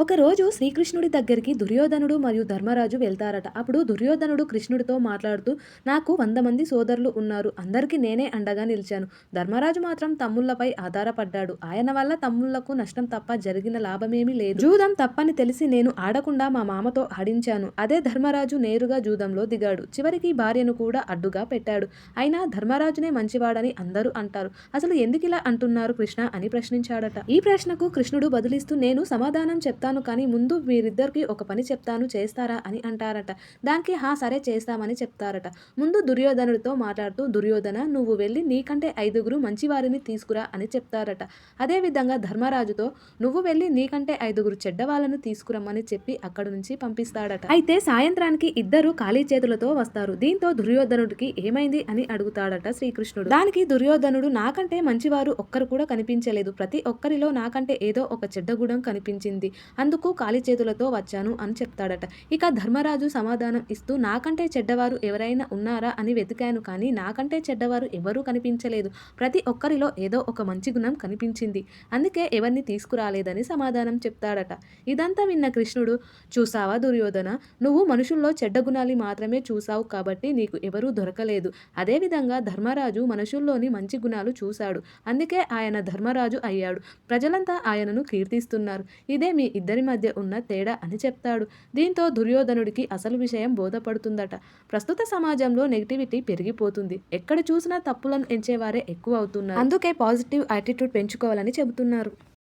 ఒకరోజు శ్రీకృష్ణుడి దగ్గరికి దుర్యోధనుడు మరియు ధర్మరాజు వెళ్తారట. అప్పుడు దుర్యోధనుడు కృష్ణుడితో మాట్లాడుతూ నాకు వంద మంది సోదరులు ఉన్నారు. అందరికీ నేనే అండగా నిలిచాను. ధర్మరాజు మాత్రం తమ్ముళ్ళపై ఆధారపడ్డాడు. ఆయన వల్ల తమ్ముళ్ళకు నష్టం తప్ప జరిగిన లాభమేమీ లేదు. జూదం తప్పని తెలిసి నేను ఆడకుండా మా మామతో ఆడించాను. అదే ధర్మరాజు నేరుగా జూదంలో దిగాడు. చివరికి భార్యను కూడా అడ్డుగా పెట్టాడు. అయినా ధర్మరాజునే మంచివాడని అందరూ అంటారు. అసలు ఎందుకు ఇలా అంటున్నారు కృష్ణ అని ప్రశ్నించాడట. ఈ ప్రశ్నకు కృష్ణుడు బదులిస్తూ నేను సమాధానం చెప్తాను. చెప్తాను కానీ ముందు మీరిద్దరికి ఒక పని చెప్తాను చేస్తారా అని అంటారట. దానికి హా సరే చేస్తామని చెప్తారట. ముందు దుర్యోధనుడితో మాట్లాడుతూ దుర్యోధన నువ్వు వెళ్ళి నీకంటే ఐదుగురు మంచివారిని తీసుకురా అని చెప్తారట. అదేవిధంగా ధర్మరాజుతో నువ్వు వెళ్ళి నీకంటే ఐదుగురు చెడ్డవాళ్ళను తీసుకురమ్మని చెప్పి అక్కడి నుంచి పంపిస్తాడట. అయితే సాయంత్రానికి ఇద్దరు ఖాళీ చేతులతో వస్తారు. దీంతో దుర్యోధనుడికి ఏమైంది అని అడుగుతాడట శ్రీకృష్ణుడు. దానికి దుర్యోధనుడు నాకంటే మంచివారు ఒక్కరు కూడా కనిపించలేదు. ప్రతి ఒక్కరిలో నాకంటే ఏదో ఒక చెడ్డ గుణం కనిపించింది. అందుకు ఖాళీ చేతులతో వచ్చాను అని చెప్తాడట. ఇక ధర్మరాజు సమాధానం ఇస్తూ నాకంటే చెడ్డవారు ఎవరైనా ఉన్నారా అని వెతికాను కానీ నాకంటే చెడ్డవారు ఎవరూ కనిపించలేదు. ప్రతి ఒక్కరిలో ఏదో ఒక మంచి గుణం కనిపించింది. అందుకే ఎవరిని తీసుకురాలేదని సమాధానం చెప్తాడట. ఇదంతా విన్న కృష్ణుడు చూసావా దుర్యోధన? నువ్వు మనుషుల్లో చెడ్డ గుణాలు మాత్రమే చూసావు కాబట్టి నీకు ఎవరూ దొరకలేదు. అదేవిధంగా ధర్మరాజు మనుషుల్లోని మంచి గుణాలు చూశాడు. అందుకే ఆయన ధర్మరాజు అయ్యాడు. ప్రజలంతా ఆయనను కీర్తిస్తున్నారు. ఇదే మీ ఇద్దరి మధ్య ఉన్న తేడా అని చెప్తాడు. దీంతో దుర్యోధనుడికి అసలు విషయం బోధపడుతుందట. ప్రస్తుత సమాజంలో నెగిటివిటీ పెరిగిపోతుంది. ఎక్కడ చూసినా తప్పులను ఎంచేవారే ఎక్కువ అవుతున్నారు. అందుకే పాజిటివ్ యాటిట్యూడ్ పెంచుకోవాలని చెబుతున్నారు.